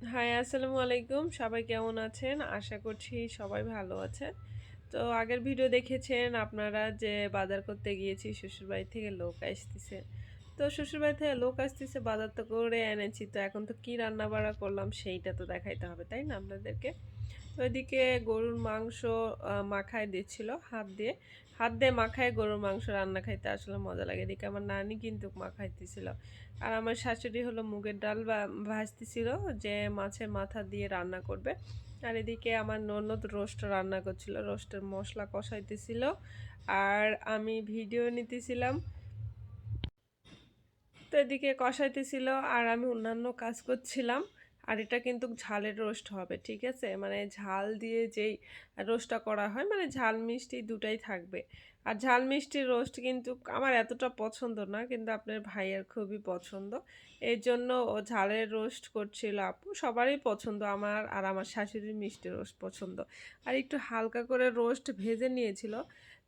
High, আসসালামু আলাইকুম। সবাই কেমন আছেন? আশা করছি সবাই ভালো আছে তো আগের ভিডিও দেখেছেন আপনারা যে বাজার করতে গিয়েছি, শ্বশুরবাড়ি থেকে লোক আসতেছে। তো শ্বশুরবাড়ি থেকে লোক আসতেছে, বাজার তো করে এনেছি। তো এখন তো কী রান্না বাড়া করলাম সেইটা তো দেখাইতে হবে, তাই না আপনাদেরকে? তো ওইদিকে গরুর মাংস মাখায় দিচ্ছিল হাত দিয়ে। হাত দিয়ে মাখায় গরুর মাংস রান্না খাইতে আসলে মজা লাগে। এদিকে আমার নানি কিন্তু মাখাইতেছিল। আর আমার শাশুড়ি হলো মুগের ডাল ভাজতেছিল যে মাছের মাথা দিয়ে রান্না করবে। আর এদিকে আমার ননদ রোস্ট রান্না করছিল, রোস্টের মশলা কষাইতেছিল। আর আমি ভিডিও নিতেছিলাম তো এদিকে কষাইতেছিল আর আমি অন্যান্য কাজ করছিলাম। আর এটা কিন্তু ঝালের রোস্ট হবে, ঠিক আছে? মানে ঝাল দিয়ে যেই রোস্টটা করা হয় মানে ঝাল মিষ্টি দুটাই থাকবে। আর ঝাল মিষ্টির রোস্ট কিন্তু আমার এতটা পছন্দ না, কিন্তু আপনার ভাইয়ের খুবই পছন্দ। এই জন্য ও ঝালের রোস্ট করছিল আপু, সবারই পছন্দ, আমার আর আমার শাশুড়ির মিষ্টি রোস্ট পছন্দ। আর একটু হালকা করে রোস্ট ভেজে নিয়েছিল।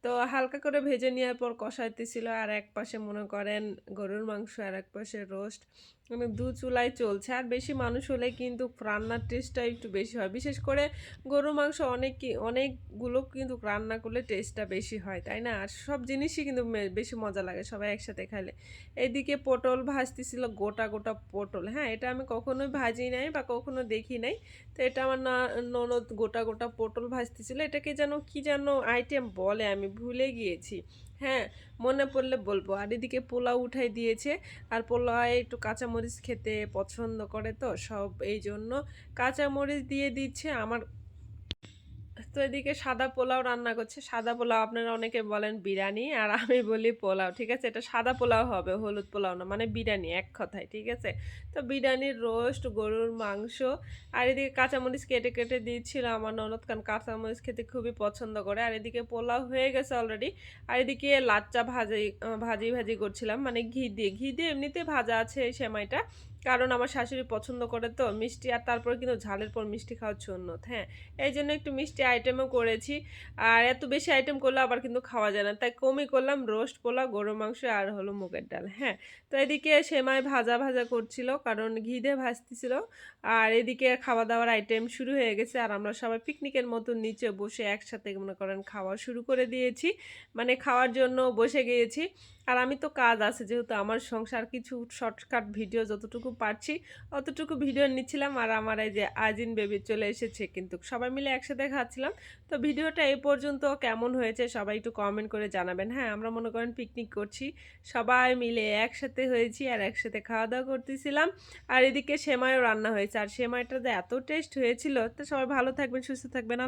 তো হালকা করে ভেজে নেওয়ার পর কষাইতেছিল আর এক পাশে মনে করেন গরুর মাংস আর এক পাশে রোস্ট মানে দু চুলাই চলছে। আর বেশি মানুষ হলে কিন্তু রান্নার টেস্টটা একটু বেশি হয়। বিশেষ করে গরুর মাংস অনেক অনেকগুলো কিন্তু রান্না করলে টেস্টটা বেশি হয়, তাই না? আর সব জিনিসই কিন্তু বেশি মজা লাগে সবাই একসাথে খাইলে। এদিকে পটল ভাজতেছিল গোটা গোটা পটল। হ্যাঁ এটা আমি কখনোই ভাজি নাই বা কখনো দেখি নাই। তো এটা আমার না, ননদ গোটা গোটা পটল ভাজতেছিল। এটাকে যেন কি যেন আইটেম বলে আমি ভুলে গিয়েছি। হ্যাঁ মনে পড়লে বলব। আর এদিকে পোলাও উঠাই দিয়েছে। আর পোলাও একটু কাঁচামরিচ খেতে পছন্দ করে তো, সব এই জন্য। কাঁচামরিচ দিয়ে দিচ্ছে আমার তো এদিকে সাদা পোলাও রান্না করছে। সাদা পোলাও আপনারা অনেকে বলেন বিরিয়ানি, আর আমি বলি পোলাও, ঠিক আছে? এটা সাদা পোলাও হবে, হলুদ পোলাও না মানে বিরিয়ানি এক কথায়, ঠিক আছে? তো বিরিয়ানির রোস্ট, গরুর মাংস, আর এদিকে কাঁচামরিচ কেটে কেটে দিচ্ছিল আমার ননদ, কারণ কাঁচামরিচ খেতে খুবই পছন্দ করে। আর এদিকে পোলাও হয়ে গেছে অলরেডি আর এদিকে লাচ্চা ভাজি ভাজি ভাজি করছিলাম মানে ঘি দিয়ে। ঘি দিয়ে এমনিতে ভাজা আছে এই সেমাইটা, কারণ আমার শাশুড়ি পছন্দ করে তো মিষ্টি, আর তারপর কিন্তু ঝালের পর মিষ্টি খাওয়ার জন্য হ্যাঁ? এই জন্য একটু মিষ্টি আইটেমও করেছি। আর এত বেশি আইটেম করলে আবার কিন্তু খাওয়া যায় না। তাই কমই করলাম রোস্ট পোলাও, গরুর মাংস আর হলো মুগের ডাল হ্যাঁ? তো এদিকে সেমাই ভাজা ভাজা করছিল কারণ ঘি দিয়ে ভাজতেছিল। আর এদিকে খাওয়া দাওয়ার আইটেম শুরু হয়ে গেছে আর আমরা সবাই পিকনিকের মতো নিচে বসে একসাথে মনে করেন খাওয়া শুরু করে দিয়েছি। মানে খাওয়ার জন্য বসে গিয়েছি। আর আমি তো কাজ আছে, যেহেতু আমার সংসার কিছু শর্টকাট ভিডিও যতটুকু পারছি, অতটুকু ভিডিও নিচ্ছিলাম আর আমার এই যে আজিন বেবি চলে এসেছে কিন্তু সবাই মিলে একসাথে খাচ্ছিলাম। তো ভিডিওটা এই পর্যন্ত কেমন হয়েছে সবাই একটু কমেন্ট করে জানাবেন। হ্যাঁ আমরা মনে করেন পিকনিক করছি, সবাই মিলে একসাথে হয়েছি আর একসাথে খাওয়া দাওয়া করতেছিলাম। আর এদিকে সেমাইও রান্না হয়েছে, আর সেমাইটা এত টেস্ট হয়েছিল। তো সবাই ভালো থাকবেন, সুস্থ থাকবেন।